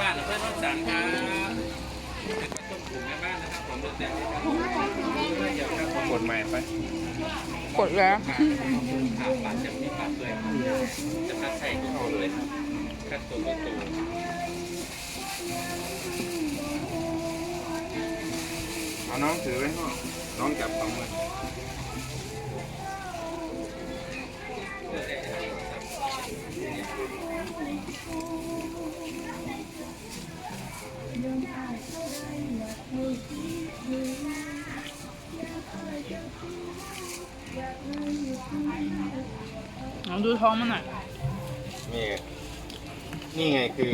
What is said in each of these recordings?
บ้านเพื่อนน้องสันครับเป็นประตูกลุ่มแม่บ้านนะครับผมเดือดแดงครับเดี๋ยวครับผมกดใหม่ไปกดแล้วขาปากจะมีปากเลยจะพัดใส่ก็เอาเลยครับคัดตัวก็ตัวเอาน้องถือไว้ห้องน้องจับสองมือ ดูท้องมันหน่อยนี่ไงนี่ไงคือ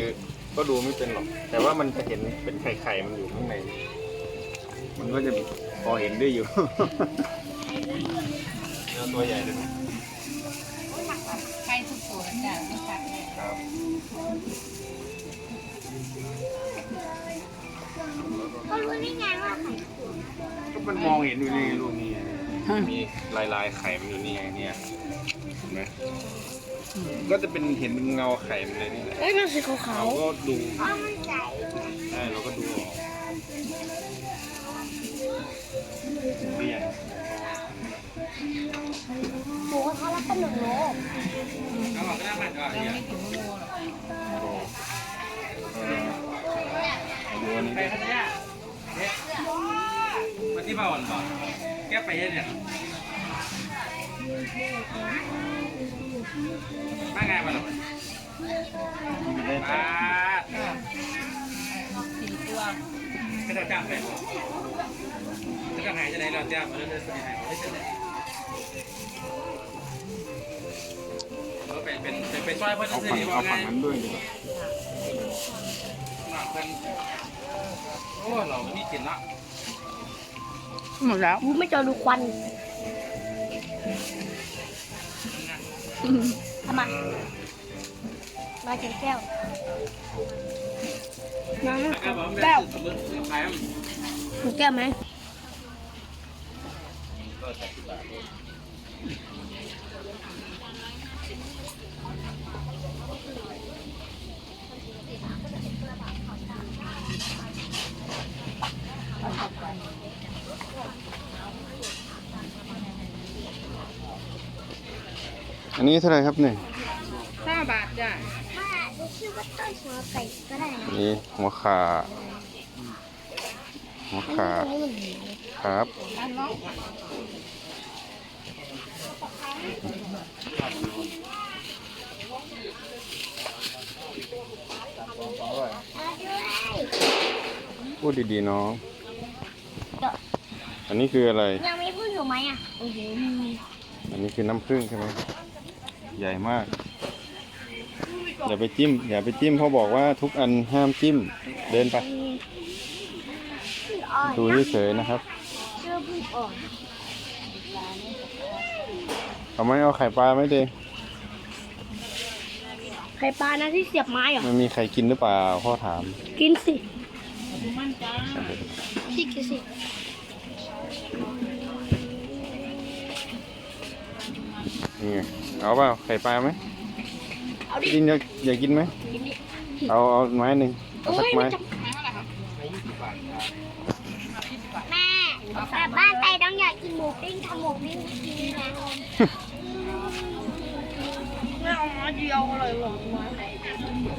ก็ดูไม่เป็นหรอก แต่ว่ามันจะเห็นเป็นไข่ไข่ๆมันอยู่ข้างใน มันก็จะพอเห็นได้อยู่ เนื้อตัวใหญ่เลยไหมใครทุกตัวจ้ะไม่ชัดเลยครับก็รู้ได้ไงว่าไข่ก็มันมองเห็นอยู่นี่ลูกนี่ไงมีลายลายๆไข่มันอยู่นี่ไงเนี่ยเห็น ไหมก็จะเป็นเห็นเป็นเงาไข่มันเลยนี่แหละเอ้ยมันสีขาวเราก็ดูๆอ๋อมันใสใช่เราก็ดูออกเรียนหมูกระทะแล้วเป็นหนึ่งโลเอาออกก็ได้มันก็ยังอย่าไม่ถึงโลหรอกดูอันนี้ไปคันนี้เนี่ยมาที่บ้านก่อนแก้ไปเนี่ย มาไงมาหรอได้มาสี่ตัวก็จะจับไปก็จะหายจะไหนเราจับมาแล้วจะหายไม่ใช่เลยเราเป็นเป็นเป็นช่วยเพื่อนเอาซื้อฝั่งดีกเอาว่าไงฝั่งนั้นด้วยดีกว่าหนักเป็นโอ้เราไม่มีกินละหมดแล้วบูไม่เจอดูควัน ทำไมมาเก็บแก้วน้ำแล้วก็บอกแก้วสมมติขายมีแก้วไหม นนี้เท่าไหร่ครับเนี่ยห้าบาทจ้ะถ้าจะชื่อว่าต้นหัวไก่ก็ได้นะนี่หัวขาหัวขาครับเอาด้วยพูดดีๆน้องอันนี้คืออะไร ยังมีพึ่งอยู่ไหมอะโอ้โหมีอันนี้คือน้ำผึ้งใช่ไหม ใหญ่มาก อย่าไปจิ้ม อย่าไปจิ้มเขาบอกว่าทุกอันห้ามจิ้ม เดินไปพึ่งอ่อนดูนะเฉยๆนะครับชื่อพึ่งอ่อนเอาไหมเอาไข่ปลาไหมเดงไข่ปลานะที่เสียบไม้เหรอ มันมีใครกินหรือเปล่าพ่อถาม กินสิมันจ้าพี่กินสิ นี่ไงเอาเปล่าไข่ปลาไหมเอาดิกินอยากอยากกินไหมกินดิเอาเอาไม้หนึ่งเอาสักไม้แม่กลับบ้านไปต้องอยากกินหมูปิ้งทำหมูปิ้งให้กินนะไม่เอามาเดียวเลยหรอก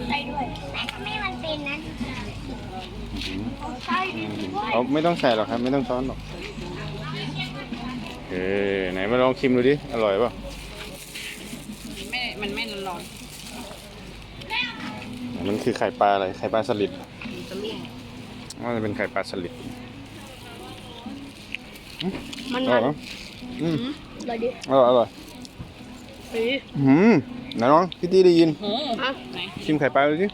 ใส่ด้วยแต่ก็ไม่มันเป็นนะใส่ด้วยเอาไม่ต้องใส่หรอกครับ ไม่ต้องช้อนหรอกเออไหนมาลองชิมดูดิอร่อยเปล่ะไม่มันไม่ร้อนมันคือไข่ปลาอะไร ไข่ปลาสลิดๆจะลุ่มว่าจะเป็นไข่ปลาสลิดมันอมัร่อนยไหมอืมเลยดิอร่อยอร่อยสีหืมไหนน้องพี่ตีได้ยิน โอ้ไหนชิมไข่ปลาดูสิ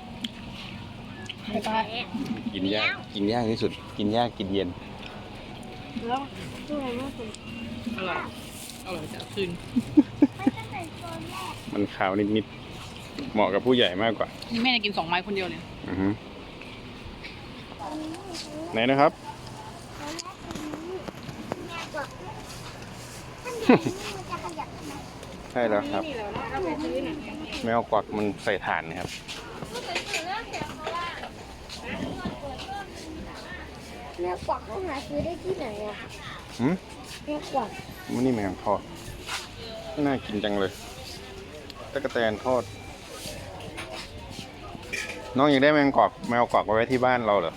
ไข่ปลากินยาก กินยากที่สุด กินยากกินเย็น แล้วตัวไหนน่าสนอร่อยอร่อยจะคืน มันขาวนิดๆ เหมาะกับผู้ใหญ่มากกว่าแม่จะกินสองไม้คนเดียวเลย อือฮึไหนนะครับ ใช่แล้วครับ แมวกวักมันใส่ถ่านนะครับม่กวักเขาหาซื้อได้ที่ไหนอะหืมแม่กวักมันนี่แมงทอดน่ากินจังเลย ตะกะแตนทอด น้องอยากได้แมงกอกแมวกอกไว้ที่บ้านเราเหรอ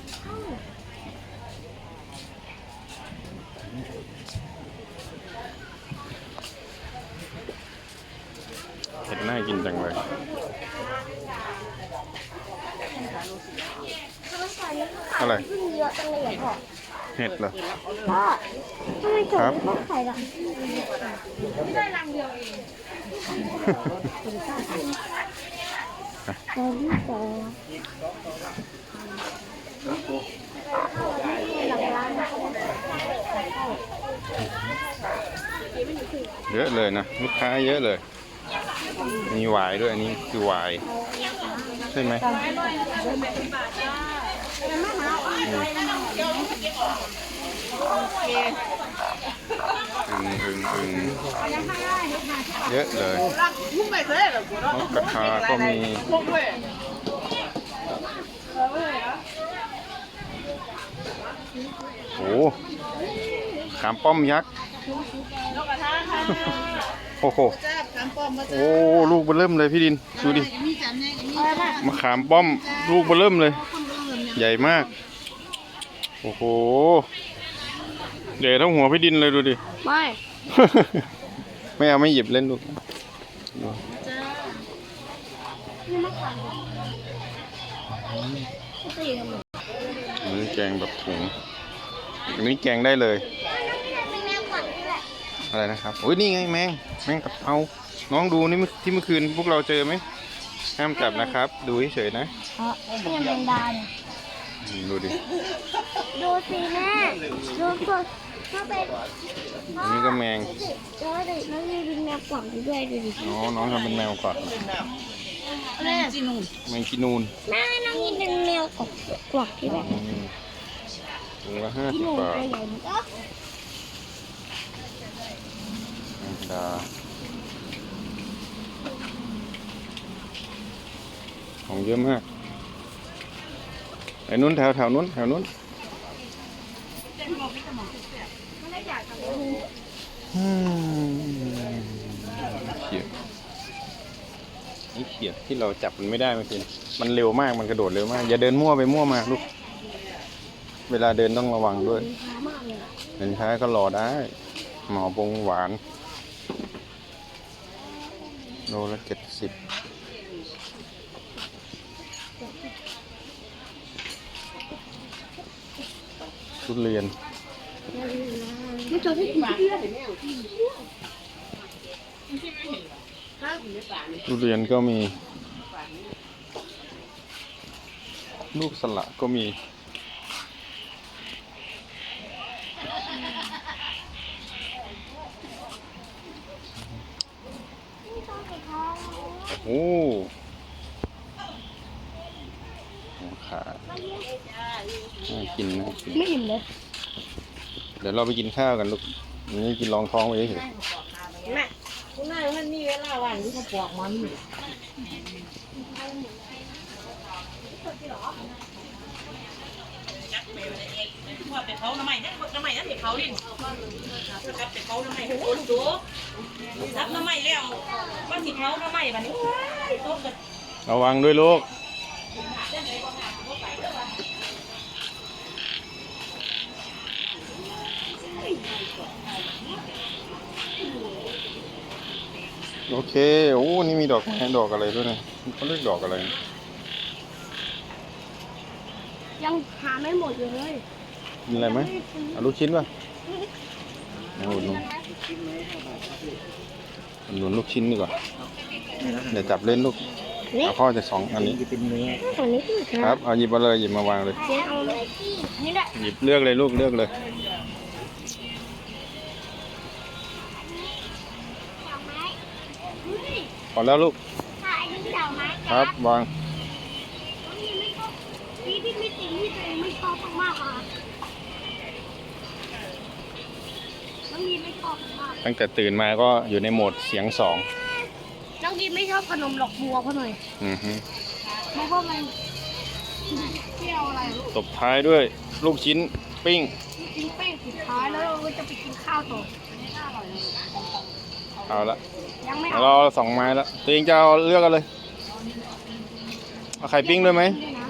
เห็ดน่ากินจังเลยอะไร ขึ้นเยอะจังเลยอะพ่อ เห็ดเหรอ พ่อทำไมตอนนี้เขาขายหลังตอนที่สองหลังร้านนะคะเยอะเลยนะ ลูกค้าเยอะเลย มีหวายด้วยอันนี้คือหวาย ใช่ไหม อึงอึงอึงเยอะเลยนกกระทาก็มีโอ้ขามป้อมยักษ์โอ้โหโอ้ลูกเบอเริ่มเลยพี่ดินดูดิมะขามป้อมลูกเบอเริ่มเลย ใหญ่มาก โอ้โหเดี๋ยวทั้งหัวพี่ดินเลยดูดิ ไม่ ไม่เอาไม่หยิบเล่นลูกอันนี้แกงแบบถุงอันนี้แกงได้เลยเป็นแมวกวักนี่แหละอะไรนะครับโอ้ยนี่ไงแมง แมงกับเอาน้องดูนี่เมื่อที่เมื่อคืนพวกเราเจอไหมห้ามจับนะครับ ดูเฉยๆนะเพราะเนี่ยแมงดาเนี่ยอืม ดูดิ ดูสิแม่ดูสดถ้าเป็นอันนี้ก็แมงแล้วดิแล้วมีเป็นแมวกวักอยู่ด้วยดูดิอ๋อน้องทำเป็นแมวก่อนแม่จีนูนแมงกินูนแม่น้องยินเป็นแมวกวักกวักที่แบบอืมถุงละห้าที่สิหบนูบาทตัวใหญ่มันก็แมงดาของเยอะมาก ไอ้นู้นแถวแถวนู้นแถวนู้นเขียดนี่เขียดที่เราจับมันไม่ได้เมื่อกี้มันเร็วมากมันกระโดดเร็วมาก อย่าเดินมั่วไปมั่วมาลูก เวลาเดินต้องระวังด้วยเลยเดินช้าก็รอได้ หมอบงหวานโลละเจ็ดสิบ ทุเรียนไม่จอที่กินเพื่อนทุเรียนก็มี ลูกสละก็มี โอ้หัวขา น่ากินน่ากินไม่อิ่มเลย เดี๋ยวเราไปกินข้าวกันลูกอันนี้กินรองท้องไปเฉยแม่คุณนายมันมีเวลาว่างที่เขาปอกมันว่าไปเขาทำไมเนี่ยทำไมนั่นเด็กเขาดิกลับไปเขาทำไมโอ้ดูรับทำไมแล้วว่าสิเขาทำไมบัดนี้ตกกันระวังด้วยลูก โอเค โอ้ นี่มีดอกไม้ดอกอะไรด้วยนะเขาเรียกดอกอะไรนะยังหาไม่หมดเลยกินอะไรไหมเอาลูกชิ้นป่ะเอาอุดหนุนอุดหนุนลูกชิ้นดีกว่าเดี๋ยวจับเล่นลูกนี่เอาพ่อจะสองอันนี้ฝั่งนี้คือครับ เอาหยิบมาเลยหยิบมาวางเลยเจ๊เอาเลยนี่แหละหยิบเลือกเลยลูกเลือกเลย พอแล้วลูกถ่ายที่ดอกไม้ครับวางน้องยินไม่ชอบพี่พี่มีสิ่งที่ตัวเองไม่ชอบมากๆอะน้องยินไม่ชอบมากตั้งแต่ตื่นมาก็อยู่ในโหมดเสียงสองน้องยินไม่ชอบขนมหลอกบัวเขาหน่อยอือฮึเพราะว่ามันเที่ยวอะไรลูกตบท้ายด้วยลูกชิ้นปิ้งกินเป้งสุดท้ายแล้วเราก็จะไปกินข้าวต่อเอาละ ยังไม่เดี๋ยวเอาเราสองไม้แล้วตัวเองจะเอาเลือกกันเลยเอาไข่ปิ้งด้วยไหมด้วยนะ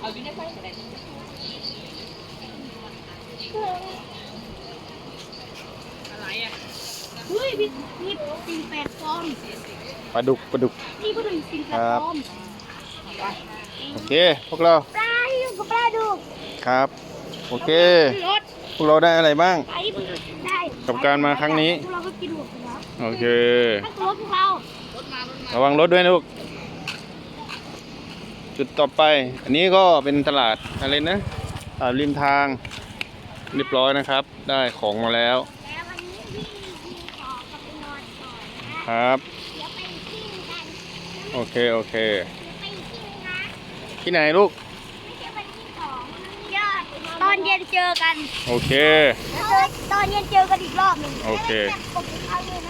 เอาอยู่ในไฟก็ได้อะไรอะเฮ้ยพี่พี่ปิงแปดฟองปลาดุกปลาดุกนี่ก็ถึงปิงแปดฟองโอเคพวกเราปลาอยู่กับปลาดุครับ โอเค รถพวกเราได้อะไรบ้าง ไปได้กับการมาครั้งนี้ พวกเราก็กินหมดแล้วโอเคทั้งรถพวกเราระวังรถด้วยนะลูก จุดต่อไป อันนี้ก็เป็นตลาดอะไรนะตลาดริมทาง เรียบร้อยนะครับ ได้ของมาแล้วแล้ววันนี้พี่พี่ขอกลับไปนอนก่อนนะครับเดี๋ยวไปกินกันโอเค โอเค เดี๋ยวไปกินนะที่ไหนลูก ไม่ใช่วันที่สองยอดตอนเย็นเจอกันโอเคแล้วตอนเย็นเจอกันอีกรอบหนึ่งโอเคแล้วก็จะกดติดตามเลยนะคะ